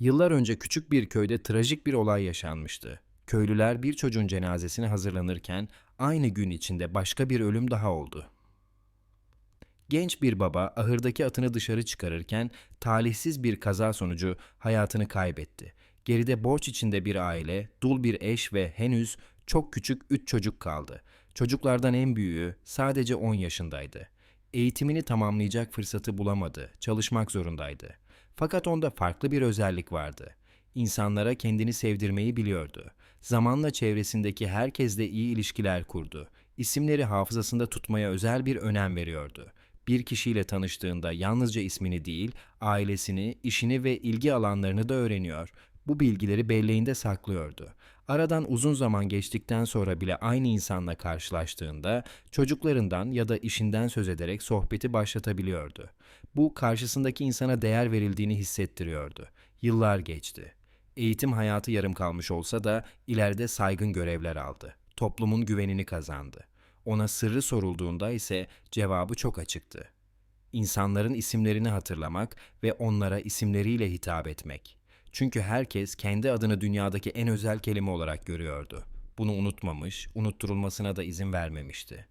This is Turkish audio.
Yıllar önce küçük bir köyde trajik bir olay yaşanmıştı. Köylüler bir çocuğun cenazesine hazırlanırken aynı gün içinde başka bir ölüm daha oldu. Genç bir baba ahırdaki atını dışarı çıkarırken talihsiz bir kaza sonucu hayatını kaybetti. Geride borç içinde bir aile, dul bir eş ve henüz çok küçük üç çocuk kaldı. Çocuklardan en büyüğü sadece 10 yaşındaydı. Eğitimini tamamlayacak fırsatı bulamadı, çalışmak zorundaydı. Fakat onda farklı bir özellik vardı. İnsanlara kendini sevdirmeyi biliyordu. Zamanla çevresindeki herkesle iyi ilişkiler kurdu. İsimleri hafızasında tutmaya özel bir önem veriyordu. Bir kişiyle tanıştığında yalnızca ismini değil, ailesini, işini ve ilgi alanlarını da öğreniyor. Bu bilgileri belleğinde saklıyordu. Aradan uzun zaman geçtikten sonra bile aynı insanla karşılaştığında çocuklarından ya da işinden söz ederek sohbeti başlatabiliyordu. Bu karşısındaki insana değer verildiğini hissettiriyordu. Yıllar geçti. Eğitim hayatı yarım kalmış olsa da ileride saygın görevler aldı. Toplumun güvenini kazandı. Ona sırrı sorulduğunda ise cevabı çok açıktı. İnsanların isimlerini hatırlamak ve onlara isimleriyle hitap etmek. Çünkü herkes kendi adını dünyadaki en özel kelime olarak görüyordu. Bunu unutmamış, unutturulmasına da izin vermemişti.